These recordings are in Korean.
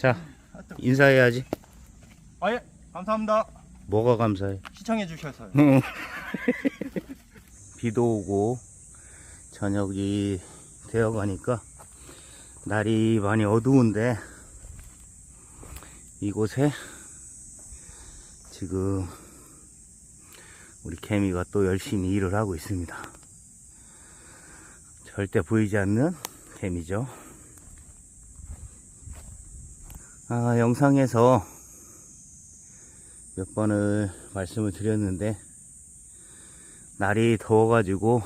자, 인사해야지. 아, 예. 감사합니다. 뭐가 감사해? 시청해 주셔서요. 비도 오고 저녁이 되어 가니까 날이 많이 어두운데 이곳에 지금 우리 개미가 또 열심히 일을 하고 있습니다. 절대 보이지 않는 개미죠. 아, 영상에서 몇 번을 말씀을 드렸는데 날이 더워가지고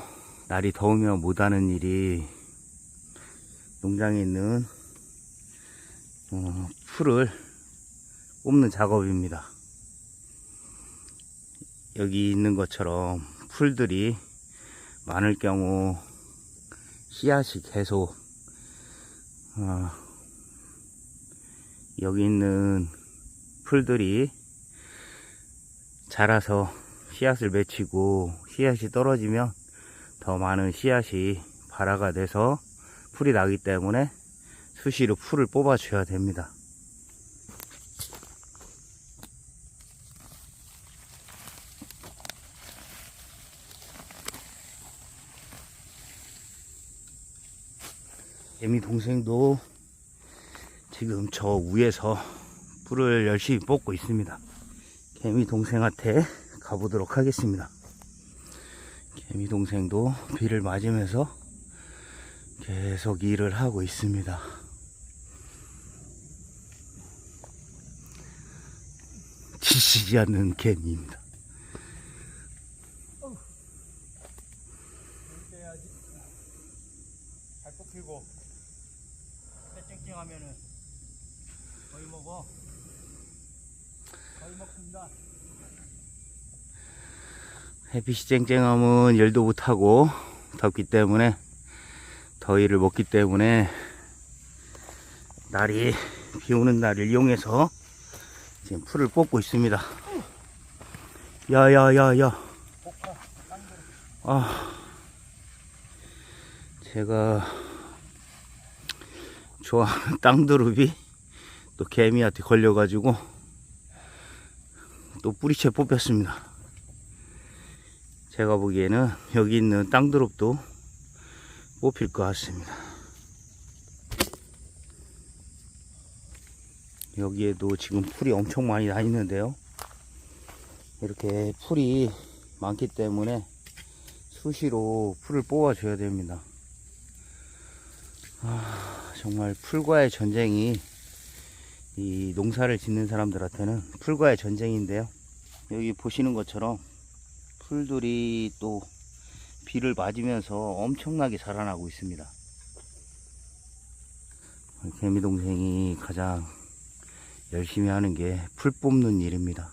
날이 더우면 못하는 일이 농장에 있는 어, 풀을 뽑는 작업입니다. 여기 있는 것처럼 풀들이 많을 경우 씨앗이 계속 어, 여기 있는 풀들이 자라서 씨앗을 맺히고 씨앗이 떨어지면 더 많은 씨앗이 발화가 돼서 풀이 나기 때문에 수시로 풀을 뽑아 줘야 됩니다. 개미 동생도 지금 저 위에서 풀을 열심히 뽑고 있습니다. 개미 동생한테 가보도록 하겠습니다. 개미 동생도 비를 맞으면서 계속 일을 하고 있습니다. 지치지 않는 개미입니다. 잘 뽑히고. 쨍쨍하면은 거의 먹어. 거의 먹습니다. 햇빛이 쨍쨍하면 열도 못하고 덥기 때문에 더위를 먹기 때문에 날이 비 오는 날을 이용해서 지금 풀을 뽑고 있습니다. 야야야야. 아, 제가 좋아하는 땅두릅이 또 개미한테 걸려가지고 또 뿌리채 뽑혔습니다. 제가 보기에는 여기 있는 땅두릅도 뽑힐 것 같습니다. 여기에도 지금 풀이 엄청 많이 나 있는데요. 이렇게 풀이 많기 때문에 수시로 풀을 뽑아 줘야 됩니다. 아, 정말 풀과의 전쟁이 이 농사를 짓는 사람들한테는 풀과의 전쟁인데요. 여기 보시는 것처럼 풀들이 또 비를 맞으면서 엄청나게 자라나고 있습니다. 개미 동생이 가장 열심히 하는 게 풀 뽑는 일입니다.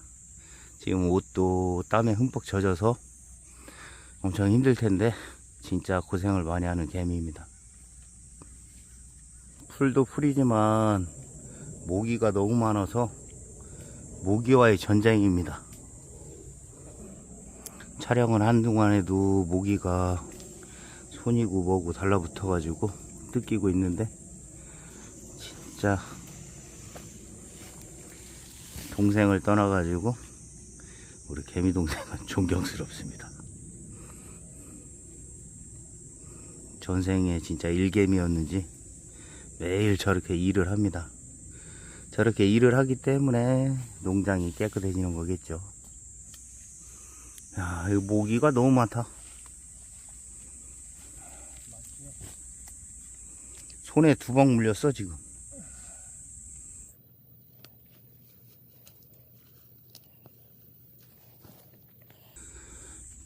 지금 옷도 땀에 흠뻑 젖어서 엄청 힘들 텐데 진짜 고생을 많이 하는 개미입니다. 풀도 풀이지만 모기가 너무 많아서 모기와의 전쟁입니다. 촬영을 한동안에도 모기가 손이고 뭐고 달라붙어 가지고 뜯기고 있는데 진짜 동생을 떠나 가지고 우리 개미 동생은 존경스럽습니다. 전생에 진짜 일개미였는지 매일 저렇게 일을 합니다. 저렇게 일을 하기 때문에 농장이 깨끗해지는 거겠죠. 야, 이 모기가 너무 많다. 손에 두 방 물렸어, 지금.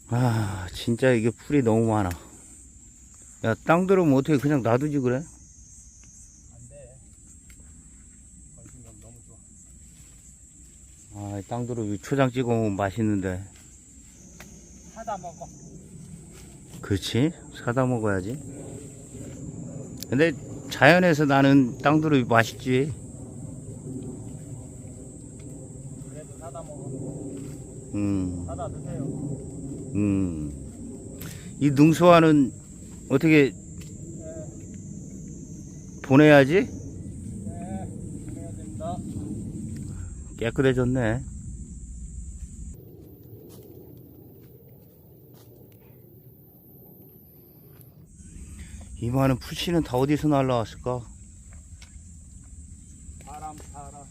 아, 진짜 이게 풀이 너무 많아. 야, 땅 들으면 어떻게 그냥 놔두지 그래? 안 돼. 건신감 너무 좋아. 아, 땅 들으면 초장 찍어 먹으면 맛있는데. 사다 먹어. 그렇지 사다 먹어야지 근데 자연에서 나는 땅두릅이 맛있지 그래도 사다 먹어. 음, 사다 드세요. 음. 이 능수화는 어떻게 네. 보내야지 네. 됩니다. 깨끗해졌네. 이 많은 풀씨는 다 어디서 날라왔을까? 바람 바람.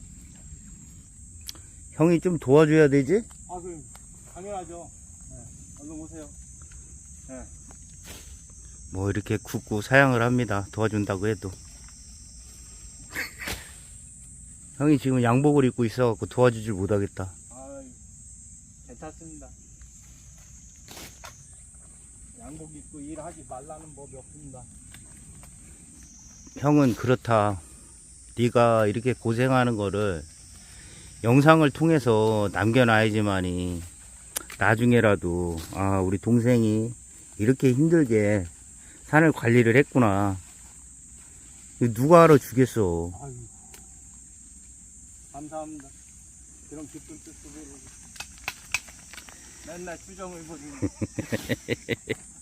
형이 좀 도와줘야 되지? 아, 그 당연하죠. 네. 얼른 오세요. 뭐 이렇게 굳고 사양을 합니다. 도와준다고 해도. 형이 지금 양복을 입고 있어갖고 도와주질 못하겠다. 아, 괜찮습니다. 양복 입고 일하지 말라는 법이 없습니다. 형은 그렇다. 네가 이렇게 고생하는 거를 영상을 통해서 남겨놔야지만이 나중에라도 아 우리 동생이 이렇게 힘들게 산을 관리를 했구나. 누가 알아 주겠어. 아유, 감사합니다. 그런 기쁜 뜻으로 맨날 수정을 보시는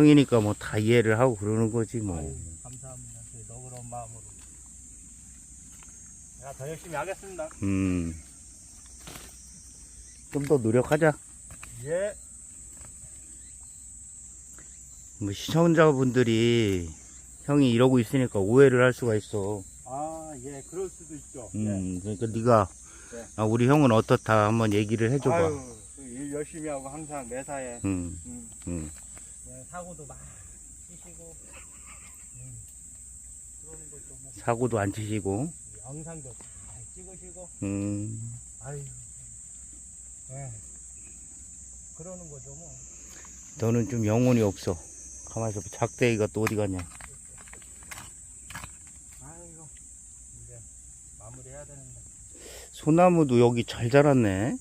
형이니까 뭐 다 이해를 하고 그러는 거지 뭐. 아유, 감사합니다. 제 너그러운 마음으로. 제가 더 열심히 하겠습니다. 음. 좀 더 노력하자. 예. 뭐 시청자분들이 형이 이러고 있으니까 오해를 할 수가 있어. 아, 예, 그럴 수도 있죠. 음, 그러니까 네가 네. 아, 우리 형은 어떻다 한번 얘기를 예. 해줘봐. 아유, 그일 열심히 하고 항상 매사에 음, 음, 음. 예, 사고도 막 치시고 음, 그러는 것도 뭐 사고도 안 치시고, 영상도 잘 찍으시고 음, 아유, 예, 그러는 거죠 뭐. 너는 좀 영혼이 없어. 가만히 있어. 작대기가 또 어디 갔냐? 아이고, 이제 마무리해야 되는데. 소나무도 여기 잘 자랐네.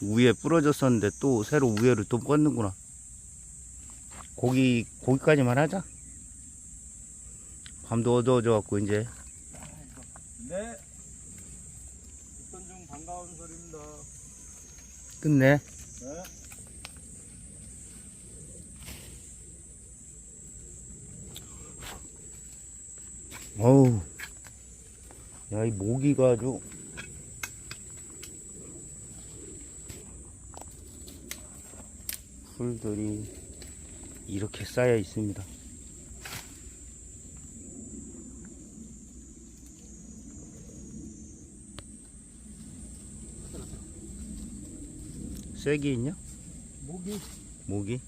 위에 부러졌었는데 또 새로 우에를 또 뻗는구나. 고기, 고기까지만 하자. 밤도 어두워져 갖고 이제 아이고, 네. 듣던 중 반가운 소리입니다. 끝내. 네. 어우. 야, 이 모기가 아주. 풀들이 이렇게 쌓여 있습니다. 쐐기 있냐? 목이 모기?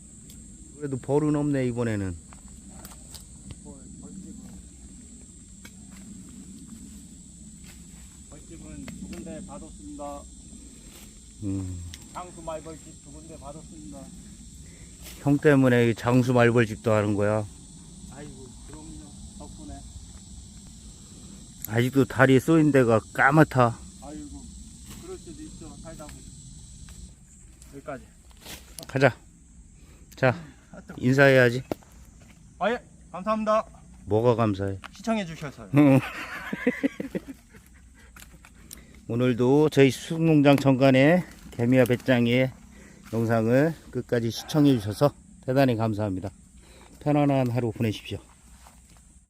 그래도 벌은 없네, 이번에는. 벌, 벌집은 벌집은 두 군데 받았습니다. 음. 장수 말벌집 두 군데 받았습니다. 형 때문에 이 장수 말벌집도 하는 거야. 아이고 그럼요 덕분에 아직도 다리에 쏘인 데가 까맣다. 아이고 그럴 수도 있죠 살다 보니 여기까지 가자. 자, 인사해야지. 아 예 감사합니다 뭐가 감사해. 시청해 주셔서요 오늘도 저희 수농장 정관의 개미와 배짱이의 영상을 끝까지 시청해 주셔서 대단히 감사합니다. 편안한 하루 보내십시오.